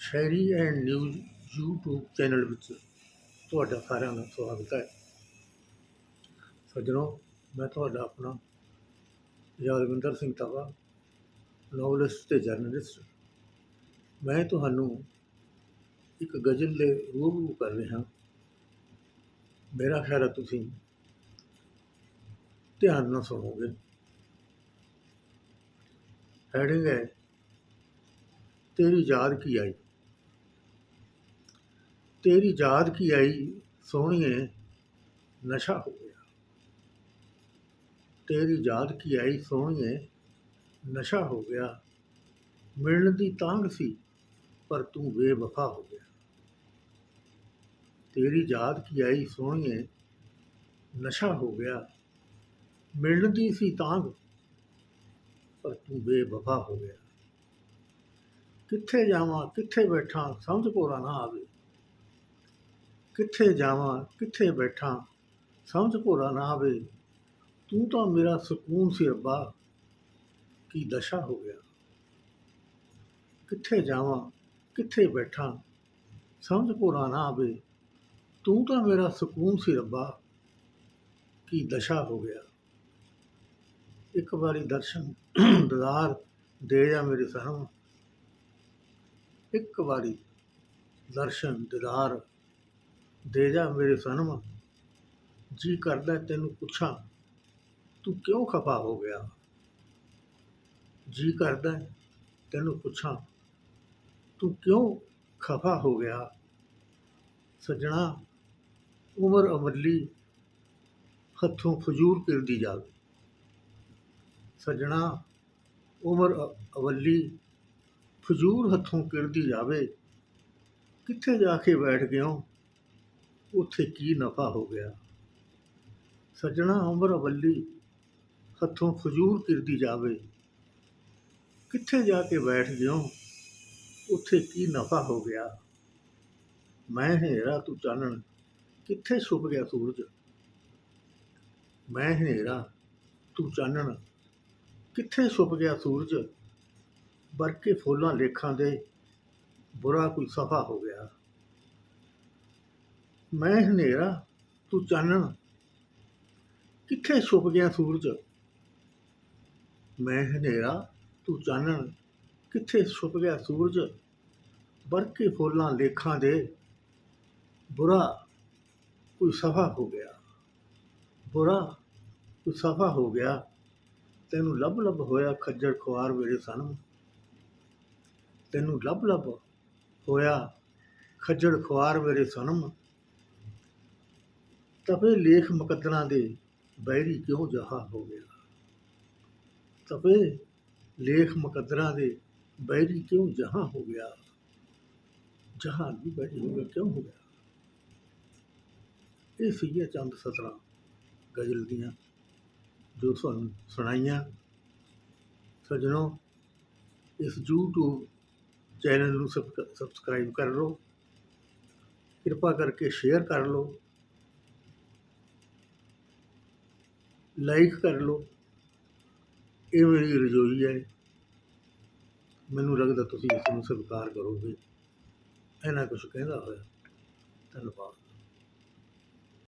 ਸ਼ਾਇਰੀ and news YouTube channel ਵਿੱਚ ਤੁਹਾਡਾ ਸਾਰਿਆਂ ਦਾ ਸਵਾਗਤ ਹੈ। ਸੱਜਣੋ, ਮੈਂ ਤੁਹਾਡਾ ਆਪਣਾ ਯਾਦਵਿੰਦਰ ਸਿੰਘ ਤਾਵਾ ਨੋਵਲਿਸਟ ਤੇ ਜਰਨਲਿਸਟ। ਮੈਂ ਤੁਹਾਨੂੰ ਇੱਕ ਗਜ਼ਲ ਦੇ ਰੂਬਰੂ ਕਰ ਰਿਹਾ। ਮੇਰਾ ਖਿਆਲ ਹੈ ਤੁਸੀਂ ਧਿਆਨ ਨਾਲ ਸੁਣੋਗੇ। ਹੈਡਿੰਗ ਹੈ, ਤੇਰੀ ਯਾਦ ਕੀ ਆਈ? ਤੇਰੀ ਯਾਦ ਕੀ ਆਈ? ਸੋਹਣੀਏ, ਨਸ਼ਾ ਹੋ ਗਿਆ। ਤੇਰੀ ਯਾਦ ਕੀ ਆਈ? ਸੋਹਣੀਏ, ਨਸ਼ਾ ਹੋ ਗਿਆ। ਮਿਲਣ ਦੀ ਤਾਂਘ ਸੀ, ਪਰ ਤੂੰ ਬੇਵਫਾ ਹੋ ਗਿਆ। ਤੇਰੀ ਯਾਦ ਕੀ ਆਈ? ਸੋਹਣੀਏ, ਨਸ਼ਾ ਹੋ ਗਿਆ। ਮਿਲਣ ਦੀ ਸੀ ਤਾਂਘ, ਪਰ ਤੂੰ ਬੇਵਫਾ ਹੋ ਗਿਆ। ਕਿੱਥੇ ਜਾਵਾਂ, ਕਿੱਥੇ ਬੈਠਾਂ? ਸਮਝ ਕੋਰਾ ਨਾ ਆਵੇ। ਕਿੱਥੇ ਜਾਵਾਂ, ਕਿੱਥੇ ਬੈਠਾਂ? ਸਮਝ ਪੋਰਾ ਨਾ ਆਵੇ। ਤੂੰ ਤਾਂ ਮੇਰਾ ਸਕੂਨ ਸੀ ਰੱਬਾ ਕੀ ਦਸ਼ਾ ਹੋ ਗਿਆ? ਕਿੱਥੇ ਜਾਵਾਂ, ਕਿੱਥੇ ਬੈਠਾਂ? ਸਮਝ ਭੋਰਾ ਨਾ ਆਵੇ। ਤੂੰ ਤਾਂ ਮੇਰਾ ਸਕੂਨ ਸੀ ਰੱਬਾ। ਕੀ ਦਸ਼ਾ ਹੋ ਗਿਆ? ਇੱਕ ਵਾਰੀ ਦਰਸ਼ਨ ਦਦਾਰ ਦੇ ਜਾ ਮੇਰੇ ਸਨਮ ਇੱਕ ਵਾਰੀ ਦਰਸ਼ਨ ਦਿਦਾਰ ਦੇ ਜਾ ਮੇਰੇ ਸਨਮ। ਜੀ ਕਰਦਾ ਤੈਨੂੰ ਪੁੱਛਾਂ, ਤੂੰ ਕਿਉਂ ਖਫਾ ਹੋ ਗਿਆ? ਜੀ ਕਰਦਾ ਤੈਨੂੰ ਪੁੱਛਾਂ, ਤੂੰ ਕਿਉਂ ਖਫਾ ਹੋ ਗਿਆ? ਸਜਣਾ, ਉਮਰ ਅਮਰਲੀ, ਹੱਥੋਂ ਫਜੂਰ ਕਰਦੀ ਜਾਵੇ। ਸਜਣਾ, ਉਮਰ ਅਵੱਲੀ ਫਜੂਰ ਹੱਥੋਂ ਕਿਰਦੀ ਜਾਵੇ। ਕਿੱਥੇ ਜਾ ਕੇ ਬੈਠ ਗਿਓ? ਉੱਥੇ ਕੀ ਨਫਾ ਹੋ ਗਿਆ? ਸਜਣਾ ਉਮਰ ਅਵੱਲੀ ਹੱਥੋਂ ਫਜੂਰ ਕਿਰਦੀ ਜਾਵੇ, ਕਿੱਥੇ ਜਾ ਕੇ ਬੈਠ ਗਿਓ ਉੱਥੇ ਕੀ ਨਫਾ ਹੋ ਗਿਆ? ਮੈਂ ਹਨੇਰਾ ਤੂੰ ਚਾਨਣ, ਕਿੱਥੇ ਛੁਪ ਗਿਆ ਸੂਰਜ? ਮੈਂ ਹਨੇਰਾ ਤੂੰ ਚਾਨਣ, ਕਿੱਥੇ ਛੁਪ ਗਿਆ ਸੂਰਜ? ਵਰਕੇ ਫੁੱਲਾਂ ਲੇਖਾਂ ਦੇ ਬੁਰਾ ਕੋਈ ਸਫਾ ਹੋ ਗਿਆ। ਮੈਂ ਹਨੇਰਾ, ਤੂੰ ਚਾਨਣ। ਕਿੱਥੇ ਛੁਪ ਗਿਆ ਸੂਰਜ? ਮੈਂ ਹਨੇਰਾ, ਤੂੰ ਚਾਨਣ। ਕਿੱਥੇ ਛੁਪ ਗਿਆ ਸੂਰਜ? ਵਰਕੇ ਫੁੱਲਾਂ ਲੇਖਾਂ ਦੇ। ਬੁਰਾ ਕੋਈ ਸਫਾ ਹੋ ਗਿਆ। ਬੁਰਾ ਕੋਈ ਸਫਾ ਹੋ ਗਿਆ। ਤੈਨੂੰ ਲੱਭ ਲੱਭ ਹੋਇਆ ਖੱਜਰ ਖੁਆਰ ਮੇਰੇ ਸਨਮ ਤੈਨੂੰ ਲੱਭ ਲੱਭ ਹੋਇਆ ਖੱਜੜ ਖੁਆਰ ਮੇਰੇ ਸਨਮ ਤਪੇ ਲੇਖ ਮੁਕੱਦਰਾਂ ਦੇ ਬੈਰੀ ਕਿਉਂ ਜਹਾ ਹੋ ਗਿਆ? ਤਪੇ ਲੇਖ ਮੁਕੱਦਰਾਂ ਦੇ ਬੈਰੀ ਕਿਉਂ ਜਹਾ ਹੋ ਗਿਆ? ਜਹਾਂ ਵੀ ਬੈਰੀ ਹੋ ਗਿਆ ਕਿਉਂ ਹੋ ਗਿਆ? ਇਹ ਸੀਗੀਆਂ ਚੰਦ ਸਤਰਾਂ ਗਜ਼ਲ ਦੀਆਂ ਜੋ ਤੁਹਾਨੂੰ ਸੁਣਾਈਆਂ। ਸੱਜਣੋ, ਇਸ YouTube ਚੈਨਲ ਨੂੰ ਸਬਸਕ- ਸਬਸਕ੍ਰਾਈਬ ਕਰ ਲਓ। ਕਿਰਪਾ ਕਰਕੇ ਸ਼ੇਅਰ ਕਰ ਲਓ। ਲਾਈਕ ਕਰ ਲਓ। ਇਹ ਮੇਰੀ ਰਜੋਈ ਹੈ। ਮੈਨੂੰ ਲੱਗਦਾ ਤੁਸੀਂ ਇਸ ਨੂੰ ਸਵੀਕਾਰ ਕਰੋਗੇ। ਇਹਨਾਂ ਕੁਝ ਕਹਿੰਦਾ ਹੋਇਆ। ਧੰਨਵਾਦ।